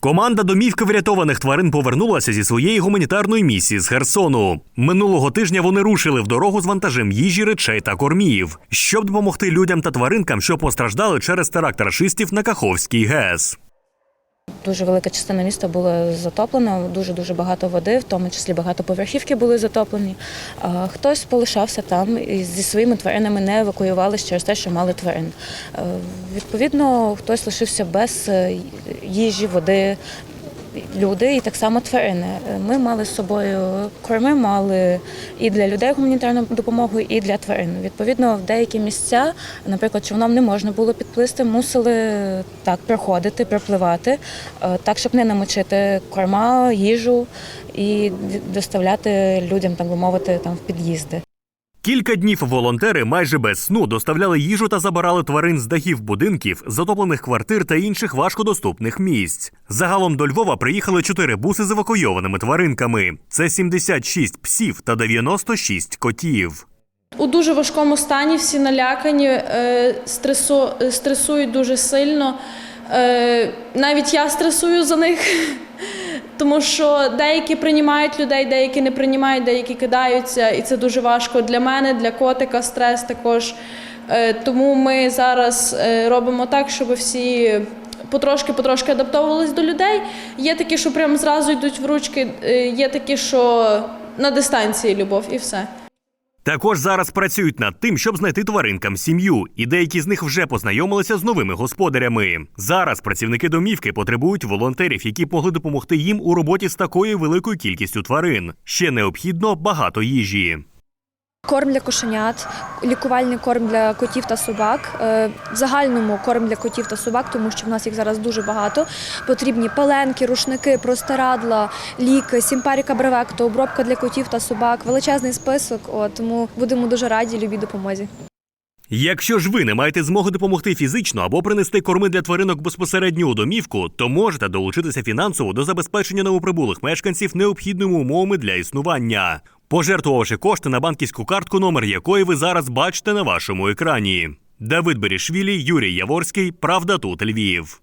Команда домівки врятованих тварин повернулася зі своєї гуманітарної місії з Херсону. Минулого тижня вони рушили в дорогу з вантажем їжі, речей та кормів, щоб допомогти людям та тваринкам, що постраждали через теракт рашистів на Каховський ГЕС. Дуже велика частина міста була затоплена, дуже дуже багато води, в тому числі багатоповерхівки були затоплені. Хтось полишався там і зі своїми тваринами не евакуювалися через те, що мали тварин. Е, Відповідно, хтось лишився без е, їжі, води. Люди і так само тварини. Ми мали з собою корми, мали і для людей гуманітарну допомогу, і для тварин. Відповідно, в деякі місця, наприклад, човном не можна було підплисти, мусили так проходити, пропливати, е, так, щоб не намочити корма, їжу і доставляти людям, так би мовити, там в під'їзди. Кілька днів волонтери майже без сну доставляли їжу та забирали тварин з дахів будинків, затоплених квартир та інших важкодоступних місць. Загалом до Львова приїхали чотири буси з евакуйованими тваринками. Це 76 псів та 96 котів. У дуже важкому стані всі налякані, е, стресу, е, стресують дуже сильно. Е, Навіть я стресую за них, тому що деякі приймають людей, деякі не приймають, деякі кидаються, і це дуже важко для мене, для котика стрес також. Е, Тому ми зараз е, робимо так, щоб всі потрошки-потрошки адаптовувались до людей. Є такі, що прямо зразу йдуть в ручки, е, є такі, що на дистанції любов, і все. Також зараз працюють над тим, щоб знайти тваринкам сім'ю, і деякі з них вже познайомилися з новими господарями. Зараз працівники домівки потребують волонтерів, які б могли допомогти їм у роботі з такою великою кількістю тварин. Ще необхідно багато їжі. Корм для кошенят, лікувальний корм для котів та собак. Е, В загальному корм для котів та собак, тому що в нас їх зараз дуже багато. Потрібні пеленки, рушники, простирадла, ліки, сімпаріка бревекто, обробка для котів та собак, величезний список. От, тому будемо дуже раді любій допомозі. Якщо ж ви не маєте змоги допомогти фізично або принести корми для тваринок безпосередньо у домівку, то можете долучитися фінансово до забезпечення новоприбулих мешканців необхідними умовами для існування, пожертвувавши кошти на банківську картку, номер якої ви зараз бачите на вашому екрані. Давид Берішвілі, Юрій Яворський, Правда тут Львів.